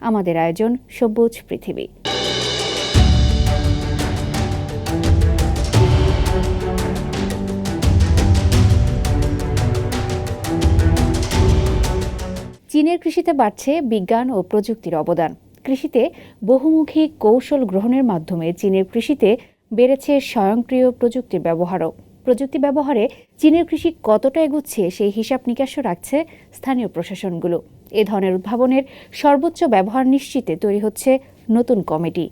আমাদের আয়োজন সবুজ পৃথিবী। চীনের কৃষিতে বাড়ছে বিজ্ঞান ও প্রযুক্তির অবদান। কৃষিতে বহুমুখী কৌশল গ্রহণের মাধ্যমে চীনের কৃষিতে বেড়েছে স্বয়ংক্রিয় প্রযুক্তির ব্যবহারও। প্রযুক্তি ব্যবহারে চীনের কৃষি কতটা এগুচ্ছে সেই হিসাব নিকাশও রাখছে স্থানীয় প্রশাসনগুলো। এ ধরনের উদ্ভাবনের সর্বোচ্চ ব্যবহার নিশ্চিতে তৈরি হচ্ছে নতুন কমিটি।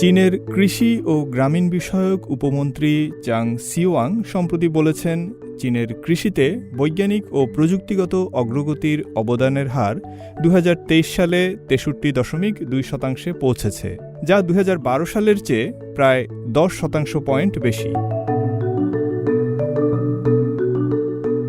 চীনের কৃষি ও গ্রামীণ বিষয়ক উপমন্ত্রী চাং সিওয়াং সম্প্রতি বলেছেন, চীনের কৃষিতে বৈজ্ঞানিক ও প্রযুক্তিগত অগ্রগতির অবদানের হার দু হাজার তেইশ সালে তেষট্টি দশমিক দুই শতাংশে পৌঁছেছে, যা দু হাজার বারো সালের চেয়ে প্রায় দশ শতাংশ পয়েন্ট বেশি।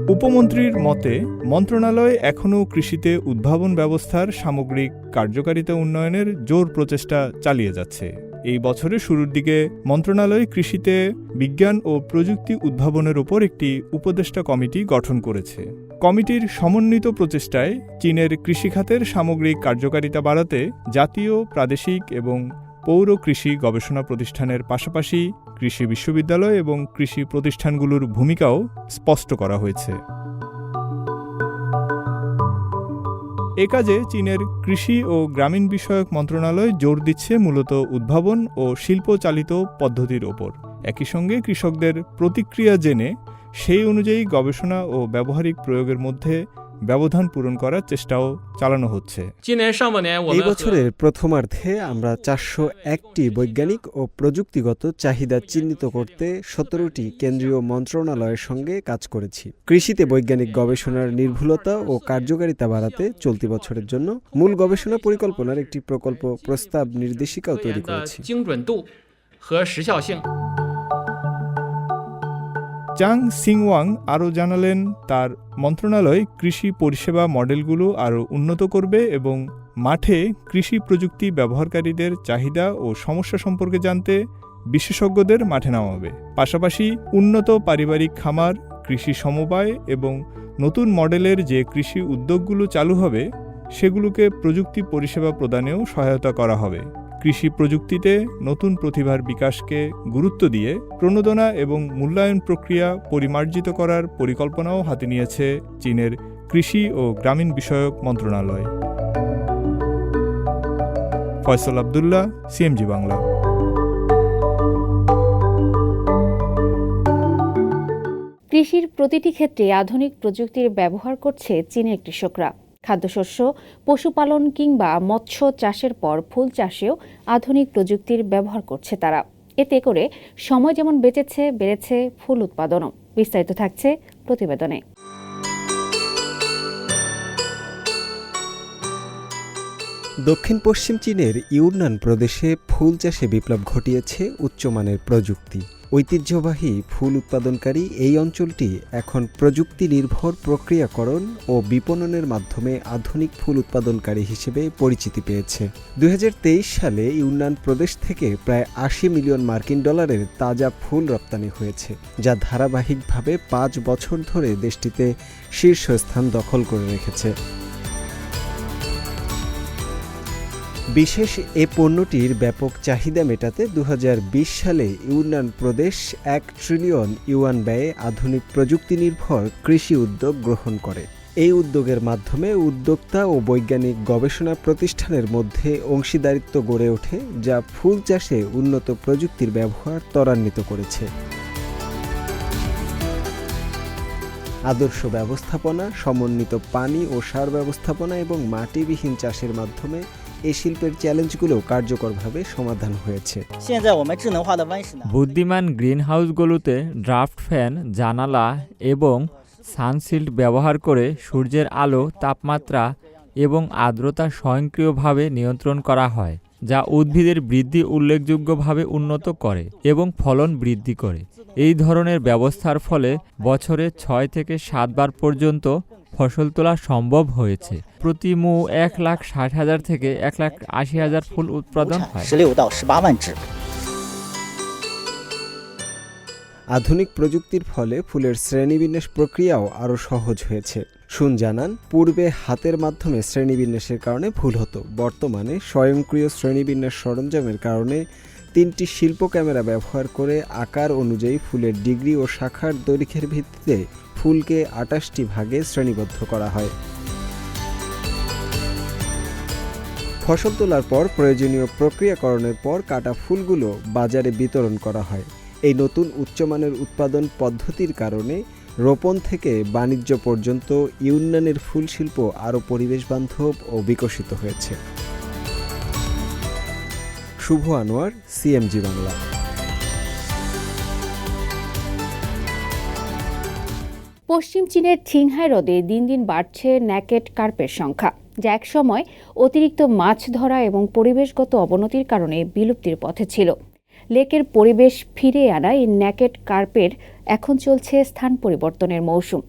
উপমন্ত্রীর মতে, মন্ত্রণালয় এখনও কৃষিতে উদ্ভাবন ব্যবস্থার সামগ্রিক কার্যকারিতা উন্নয়নের জোর প্রচেষ্টা চালিয়ে যাচ্ছে। এই বছরের শুরুর দিকে মন্ত্রণালয় কৃষিতে বিজ্ঞান ও প্রযুক্তি উদ্ভাবনের উপর একটি উপদেষ্টা কমিটি গঠন করেছে। কমিটির সমন্বিত প্রচেষ্টায় চীনের কৃষিখাতের সামগ্রিক কার্যকারিতা বাড়াতে জাতীয়, প্রাদেশিক এবং পৌর কৃষি গবেষণা প্রতিষ্ঠানের পাশাপাশি কৃষি বিশ্ববিদ্যালয় এবং কৃষি প্রতিষ্ঠানগুলোর ভূমিকাও স্পষ্ট করা হয়েছে। এ কাজে চীনের কৃষি ও গ্রামীণ বিষয়ক মন্ত্রণালয় জোর দিচ্ছে মূলত উদ্ভাবন ও শিল্প চালিত পদ্ধতির ওপর। একই সঙ্গে কৃষকদের প্রতিক্রিয়া জেনে সেই অনুযায়ী গবেষণা ও ব্যবহারিক প্রয়োগের মধ্যে ব্যবধান পূরণ করার চেষ্টাও চালানো হচ্ছে। এই বছরের প্রথমার্ধে আমরা চারশো একটি বৈজ্ঞানিক ও প্রযুক্তিগত চাহিদা চিহ্নিত করতে সতেরোটি কেন্দ্রীয় মন্ত্রণালয়ের সঙ্গে কাজ করেছি। কৃষিতে বৈজ্ঞানিক গবেষণার নির্ভুলতা ও কার্যকারিতা বাড়াতে চলতি বছরের জন্য মূল গবেষণা পরিকল্পনার একটি প্রকল্প প্রস্তাব নির্দেশিকাও তৈরি করেছি। চাং সিংওয়াং আরও জানালেন, তার মন্ত্রণালয় কৃষি পরিষেবা মডেলগুলো আরও উন্নত করবে এবং মাঠে কৃষি প্রযুক্তি ব্যবহারকারীদের চাহিদা ও সমস্যা সম্পর্কে জানতে বিশেষজ্ঞদের মাঠে নামাবে। পাশাপাশি উন্নত পারিবারিক খামার, কৃষি সমবায় এবং নতুন মডেলের যে কৃষি উদ্যোগগুলো চালু হবে, সেগুলোকে প্রযুক্তি পরিষেবা প্রদানেও সহায়তা করা হবে। কৃষি প্রযুক্তিতে নতুন প্রতিভার বিকাশকে গুরুত্ব দিয়ে প্রণোদনা এবং মূল্যায়ন প্রক্রিয়া পরিমার্জিত করার পরিকল্পনাও হাতে নিয়েছে চীনের কৃষি ও গ্রামীণ বিষয়ক মন্ত্রণালয়। ফয়সল আবদুল্লাহ, সিএমজি বাংলা। কৃষির প্রতিটি ক্ষেত্রে আধুনিক প্রযুক্তির ব্যবহার করছে চীনের কৃষকরা। খাদ্যশস্য, পশুপালন কিংবা মৎস্য চাষের পর ফুল চাষেও আধুনিক প্রযুক্তির ব্যবহার করছে তারা। এতে করে সময় যেমন বেঁচেছে, বেড়েছে ফুল উৎপাদনও। বিস্তারিত থাকছে প্রতিবেদনে। দক্ষিণ পশ্চিম চীনের ইউনান প্রদেশে ফুল চাষে বিপ্লব ঘটিয়েছে উচ্চমানের প্রযুক্তি। ঐতিহ্যবাহী ফুল উৎপাদনকারী এই অঞ্চলটি এখন প্রযুক্তি নির্ভর প্রক্রিয়াকরণ ও বিপণনের মাধ্যমে আধুনিক ফুল উৎপাদনকারী হিসেবে পরিচিতি পেয়েছে। দু হাজার তেইশ সালে ইউনান প্রদেশ থেকে প্রায় আশি মিলিয়ন মার্কিন ডলারের তাজা ফুল রপ্তানি হয়েছে, যা ধারাবাহিকভাবে পাঁচ বছর ধরে দেশটিতে শীর্ষস্থান দখল করে রেখেছে। বিশেষ এ পণ্যটির ব্যাপক চাহিদা মেটাতে দু হাজার বিশ সালে ইউনান প্রদেশ এক ট্রিলিয়ন ইউয়ান ব্যয়ে আধুনিক প্রযুক্তি নির্ভর কৃষি উদ্যোগ গ্রহণ করে। এই উদ্যোগের মাধ্যমে উদ্যোক্তা ও বৈজ্ঞানিক গবেষণা প্রতিষ্ঠানের মধ্যে অংশীদারিত্ব গড়ে ওঠে, যা ফুল চাষে উন্নত প্রযুক্তির ব্যবহার ত্বরান্বিত করেছে। আদর্শ ব্যবস্থাপনা, সমন্বিত পানি ও সার ব্যবস্থাপনা এবং মাটিবিহীন চাষের মাধ্যমে এই শিল্পের চ্যালেঞ্জগুলো কার্যকরভাবে সমাধান হয়েছে। বুদ্ধিমান গ্রিনহাউসগুলোতে ড্রাফট ফ্যান জানালা এবং সানশিল্ড ব্যবহার করে সূর্যের আলো তাপমাত্রা এবং আর্দ্রতা স্বয়ংক্রিয়ভাবে নিয়ন্ত্রণ করা হয় যা উদ্ভিদের বৃদ্ধি উল্লেখযোগ্যভাবে উন্নত করে এবং ফলন বৃদ্ধি করে। এই ধরনের ব্যবস্থার ফলে বছরে ছয় থেকে সাতবার পর্যন্ত ফসল তোলা সম্ভব হয়েছে। প্রতি মো এক লাখ ষাট হাজার থেকে এক লাখ আশি হাজার ফুল উৎপাদন আধুনিক প্রযুক্তির ফলে ফুলের শ্রেণীবিন্যাস প্রক্রিয়াও আরও সহজ হয়েছে। শুন জানান, পূর্বে হাতের মাধ্যমে শ্রেণীবিন্যাসের কারণে ভুল হতো। বর্তমানে স্বয়ংক্রিয় শ্রেণীবিন্যাস সরঞ্জামের কারণে তিনটি শিল্প ক্যামেরা ব্যবহার করে আকার অনুযায়ী ফুলের ডিগ্রি ও শাখার দৈর্ঘ্যের ভিত্তিতে ফুলকে আটাশটি ভাগে শ্রেণীবদ্ধ করা হয়। ফসল তোলার পর প্রয়োজনীয় প্রক্রিয়াকরণের পর কাটা ফুলগুলো বাজারে বিতরণ করা হয়। এই নতুন উচ্চমানের উৎপাদন পদ্ধতির কারণে রোপণ থেকে বাণিজ্য পর্যন্ত ইউনানের ফুল শিল্প আরও পরিবেশবান্ধব ও বিকশিত হয়েছে। শুভ আনোয়ার, সিএমজি বাংলা। পশ্চিম চীনের ছিংহাই হ্রদে দিন দিন বাড়ছে ন্যাকেট কার্পের সংখ্যা, যা একসময় অতিরিক্ত মাছ ধরা এবং পরিবেশগত অবনতির কারণে বিলুপ্তির পথে ছিল। লেকের পরিবেশ ফিরে আনা এই ন্যাকেট কার্পের এখন চলছে স্থান পরিবর্তনের মৌসুম।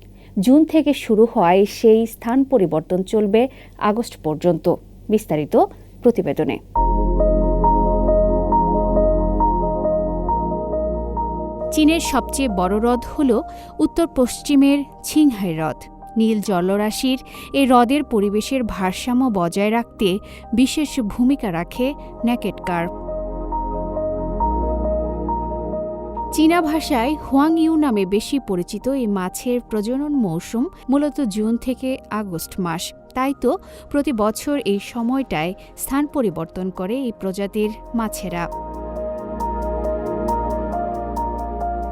জুন থেকে শুরু হওয়ায় সেই স্থান পরিবর্তন চলবে আগস্ট পর্যন্ত। বিস্তারিত প্রতিবেদনে। চীনের সবচেয়ে বড় হ্রদ হল উত্তর পশ্চিমের ছিংহাই হ্রদ। নীল জলরাশির এই হ্রদের পরিবেশের ভারসাম্য বজায় রাখতে বিশেষ ভূমিকা রাখে ন্যাকেট কার্প। চীনা ভাষায় হোয়াং ইউ নামে বেশি পরিচিত এই মাছের প্রজনন মৌসুম মূলত জুন থেকে আগস্ট মাস। তাই তো প্রতি বছর এই সময়টায় স্থান পরিবর্তন করে এই প্রজাতির মাছেরা।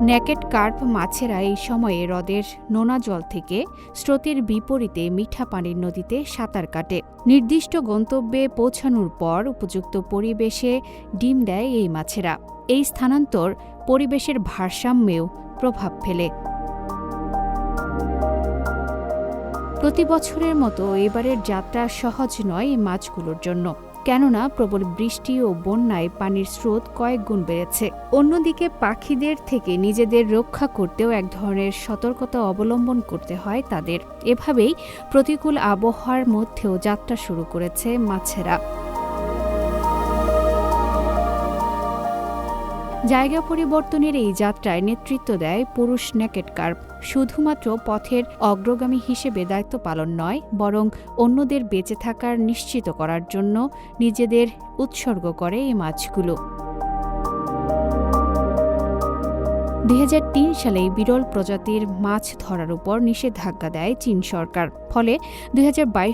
ন্যাকেট কার্প মাছেরা এই সময়ে হ্রদের নোনা জল থেকে স্রোতের বিপরীতে মিঠা পানির নদীতে সাঁতার কাটে। নির্দিষ্ট গন্তব্যে পৌঁছানোর পর উপযুক্ত পরিবেশে ডিম দেয় এই মাছেরা। এই স্থানান্তর পরিবেশের ভারসাম্যেও প্রভাব ফেলে। প্রতি বছরের মতো এবারের যাত্রা সহজ নয় এই মাছগুলোর জন্য। কেননা প্রবল বৃষ্টি ও বন্যায় পানির স্রোত কয়েক গুণ বেড়েছে। অন্যদিকে পাখিদের থেকে নিজেদের রক্ষা করতেও এক ধরনের সতর্কতা অবলম্বন করতে হয় তাদের। এভাবেই প্রতিকূল আবহাওয়ার মধ্যেও যাত্রা শুরু করেছে মাছেরা। জায়গা পরিবর্তনের এই যাত্রায় নেতৃত্ব দেয় পুরুষ নেকেট কার্প শুধুমাত্র পথের অগ্রগামী হিসেবে দায়িত্ব পালন নয়, বরং অন্যদের বেঁচে থাকার নিশ্চিত করার জন্য নিজেদের উৎসর্গ করে এই মাছগুলো। দুই হাজার তিন সালে বিরল প্রজাতির মাছ ধরার উপর নিষেধাজ্ঞা দেয় চীন সরকার। ফলে দুই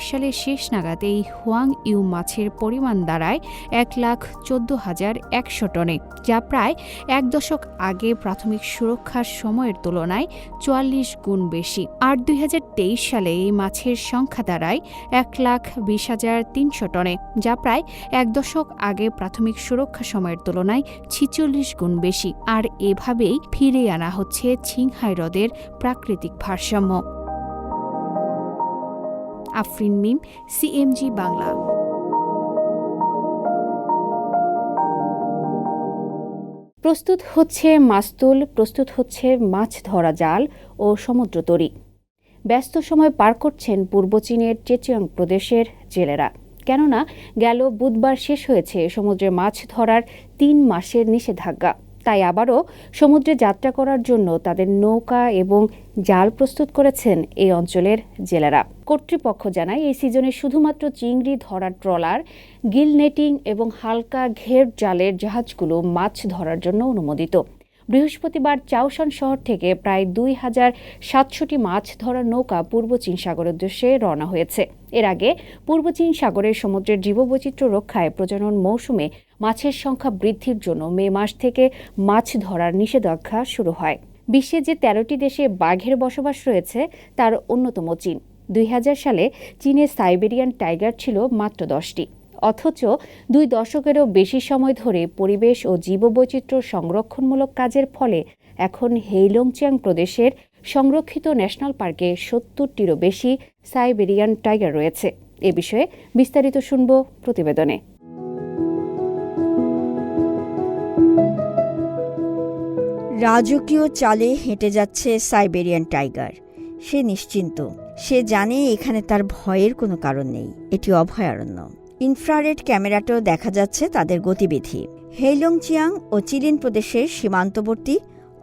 সালের শেষ নাগাদ এই হোয়াং ইউ মাছের পরিমাণ দাঁড়ায় এক লাখ চোদ্দ হাজার একশো টনে, যা প্রায় এক দশক আগে প্রাথমিক সুরক্ষার সময়ের তুলনায় চুয়াল্লিশ গুণ বেশি। আর দুই হাজার তেইশ সালে এই মাছের সংখ্যা দাঁড়ায় এক লাখ বিশ হাজার তিনশো টনে, যা প্রায় এক দশক আগে প্রাথমিক সুরক্ষা সময়ের তুলনায় ছিচল্লিশ গুণ বেশি। আর এভাবেই ফিরে আনা হচ্ছে ছিংহাই হ্রদের প্রাকৃতিক ভারসাম্য। আফরিন মিম, সিএমজি বাংলা। প্রস্তুত হচ্ছে মাস্তুল, প্রস্তুত হচ্ছে মাছ ধরা জাল ও সমুদ্র তরি। ব্যস্ত সময় পার করছেন পূর্ব চীনের চেচিয়াং প্রদেশের জেলেরা। কেননা গেল বুধবার শেষ হয়েছে সমুদ্রে মাছ ধরার তিন মাসের নিষেধাজ্ঞা। তাই আবারও সমুদ্রে যাত্রা করার জন্য তাদের নৌকা এবং জাল প্রস্তুত করেছেন এই অঞ্চলের জেলেরা। কর্তৃপক্ষ জানায়, এই সিজনে শুধুমাত্র চিংড়ি ধরার ট্রলার, গিল নেটিং এবং হালকা ঘের জালের জাহাজগুলো মাছ ধরার জন্য অনুমোদিত। বৃহস্পতিবার চাউশান শহর থেকে প্রায় দুই হাজার সাতশোটি মাছ ধরার নৌকা পূর্ব চীন সাগরের উদ্দেশ্যে রওনা হয়েছে। এর আগে পূর্ব চীন সাগরের সমুদ্রের জীববৈচিত্র্য রক্ষায় প্রজনন মৌসুমে মাছের সংখ্যা বৃদ্ধির জন্য মে মাস থেকে মাছ ধরার নিষেধাজ্ঞা শুরু হয়। বিশ্বে যে তেরোটি দেশে বাঘের বসবাস রয়েছে, তার অন্যতম চীন। দুই হাজার সালে চীনে সাইবেরিয়ান টাইগার ছিল মাত্র দশটি। অথচ দুই দশকেরও বেশি সময় ধরে পরিবেশ ও জীববৈচিত্র্য সংরক্ষণমূলক কাজের ফলে এখন হেইলংচিয়াং প্রদেশের সংরক্ষিত ন্যাশনাল পার্কে সত্তরটিরও বেশি সাইবেরিয়ান টাইগার রয়েছে। এ বিষয়ে বিস্তারিত শুনব প্রতিবেদনে। রাজকীয় চালে হেঁটে যাচ্ছে সাইবেরিয়ান টাইগার। সে নিশ্চিন্ত। সে জানে এখানে তার ভয়ের কোনো কারণ নেই। এটি অভয়ারণ্য। ইনফ্রারেড ক্যামেরাতেও দেখা যাচ্ছে তাদের গতিবিধি। হেইলংচিয়াং ও চিলিন প্রদেশের সীমান্তবর্তী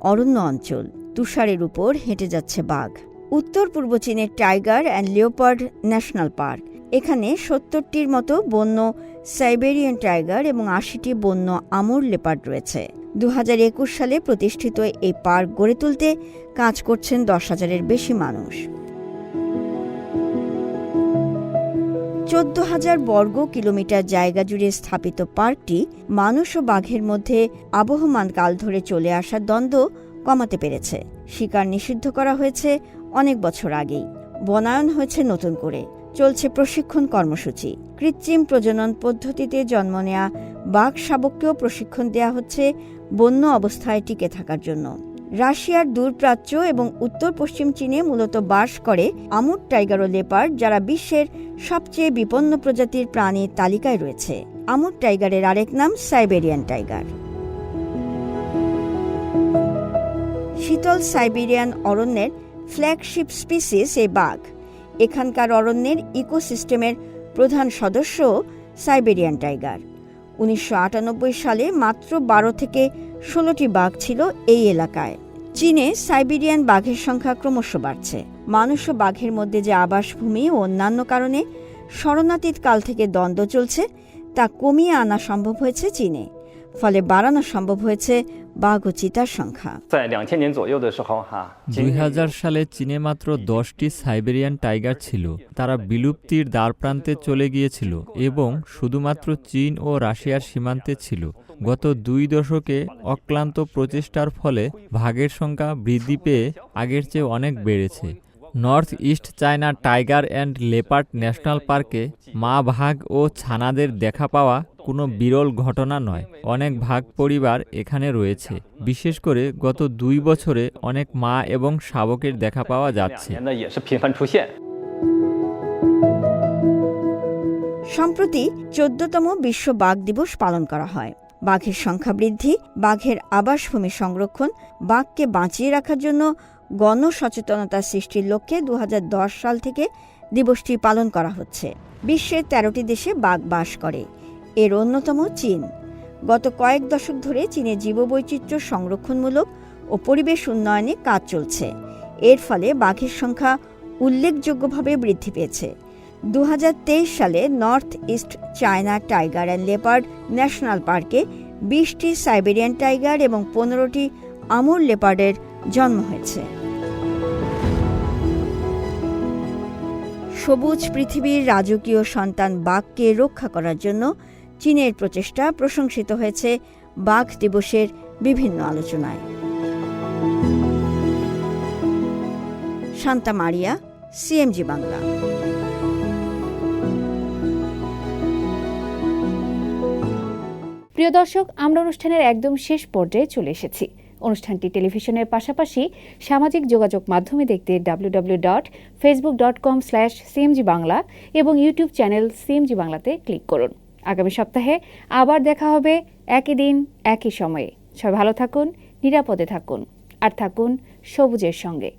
অরণ্য অঞ্চল, তুষারের উপর হেঁটে যাচ্ছে বাঘ। উত্তর পূর্ব চীনের tiger and leopard national park, এখানে সত্তরটির মতো বন্য সাইবেরিয়ান টাইগার এবং আশিটি বন্য আমর লেপার্ড রয়েছে। দু হাজার একুশ সালে প্রতিষ্ঠিত এই পার্ক গড়ে তুলতে কাজ করছেন দশ হাজারের বেশি মানুষ। চোদ্দ হাজার বর্গ কিলোমিটার জায়গা জুড়ে স্থাপিত পার্কটি মানুষ ও বাঘের মধ্যে আবহমান কাল ধরে চলে আসা দ্বন্দ্ব কমাতে পেরেছে। শিকার নিষিদ্ধ করা হয়েছে অনেক বছর আগেই। বনায়ন হয়েছে নতুন করে। চলছে প্রশিক্ষণ কর্মসূচি। কৃত্রিম প্রজনন পদ্ধতিতে জন্ম নেয়া বাঘ শাবককেও প্রশিক্ষণ দেয়া হচ্ছে বন্য অবস্থায় টিকে থাকার জন্য। রাশিয়ার দূরপ্রাচ্য এবং উত্তর পশ্চিম চীনে মূলত বাস করে আমুর টাইগার ও লেপার্ড, যারা বিশ্বের সবচেয়ে বিপন্ন প্রজাতির প্রাণীর তালিকায় রয়েছে। আমুর টাইগারের আরেক নাম সাইবেরিয়ান টাইগার। শীতল সাইবেরিয়ান অরণ্যের ফ্ল্যাগশিপ স্পিসিস এই বাঘ। এখানকার অরণ্যের ইকোসিস্টেমের প্রধান সদস্য সাইবেরিয়ান টাইগার। উনিশশো আটানব্বই সালে মাত্র বারো থেকে ষোলোটি বাঘ ছিল এই এলাকায়। চীনে সাইবেরিয়ান বাঘের সংখ্যা ক্রমশ বাড়ছে। মানুষ ও বাঘের মধ্যে যে আবাসভূমি ও অন্যান্য কারণে শরণাতীত কাল থেকে দ্বন্দ্ব চলছে, তা কমিয়ে আনা সম্ভব হয়েছে চীনে। ফলে বাড়ানো সম্ভব হয়েছে দুই হাজার সালে চীনে মাত্র দশটি সাইবেরিয়ান টাইগার ছিল। তারা বিলুপ্তির দ্বারপ্রান্তে চলে গিয়েছিল এবং শুধুমাত্র চীন ও রাশিয়ার সীমান্তে ছিল। গত দুই দশকে অক্লান্ত প্রচেষ্টার ফলে ভাগের সংখ্যা বৃদ্ধি পেয়ে আগের চেয়ে অনেক বেড়েছে। North east China tiger and leopard national পার্কে মা ভাগ ও ছানাদের দেখা পাওয়া কোনো বিরল ঘটনা নয়। অনেক ভাগ পরিবার এখানে রয়েছে। বিশেষ করে গত দুই বছরে অনেক মা এবং শাবকের দেখা পাওয়া যাচ্ছে। সম্প্রতি চোদ্দতম বিশ্ব বাঘ দিবস পালন করা হয়। বাঘের সংখ্যা বৃদ্ধি, বাঘের আবাসভূমি সংরক্ষণ, বাঘকে বাঁচিয়ে রাখার জন্য গণসচেতনতা সৃষ্টির লক্ষ্যে দু হাজার দশ সাল থেকে দিবসটি পালন করা হচ্ছে। বিশ্বের তেরোটি দেশে বাঘ বাস করে। এর অন্যতম চীন। গত কয়েক দশক ধরে চীনে জীববৈচিত্র্য সংরক্ষণমূলক ও পরিবেশ উন্নয়নে কাজ চলছে। এর ফলে বাঘের সংখ্যা উল্লেখযোগ্যভাবে বৃদ্ধি পেয়েছে। দুহাজার তেইশ সালে north east China tiger and leopard national পার্কে বিশটি সাইবেরিয়ান টাইগার এবং পনেরোটি আমুর লেপার্ডের জন্ম হয়েছে। সবুজ পৃথিবীর রাজকীয় সন্তান বাঘকে রক্ষা করার জন্য চীনের প্রচেষ্টা প্রশংসিত হয়েছে বাঘ দিবসের বিভিন্ন আলোচনায়। শান্তা মারিয়া, সিএমজি বাংলা। প্রিয় দর্শক, আমরা অনুষ্ঠানের একদম শেষ পর্যায়ে চলে এসেছি। অনুষ্ঠানটি টেলিভিশনের পাশাপাশি সামাজিক যোগাযোগ মাধ্যমে দেখতে W dot Facebook dot com slash CMG Bangla এবং ইউটিউব চ্যানেল সিএমজি বাংলাতে ক্লিক করুন। আগামী সপ্তাহে আবার দেখা হবে একই দিন, একই সময়ে। সবাই ভালো থাকুন, নিরাপদে থাকুন, আর থাকুন সবুজের সঙ্গে।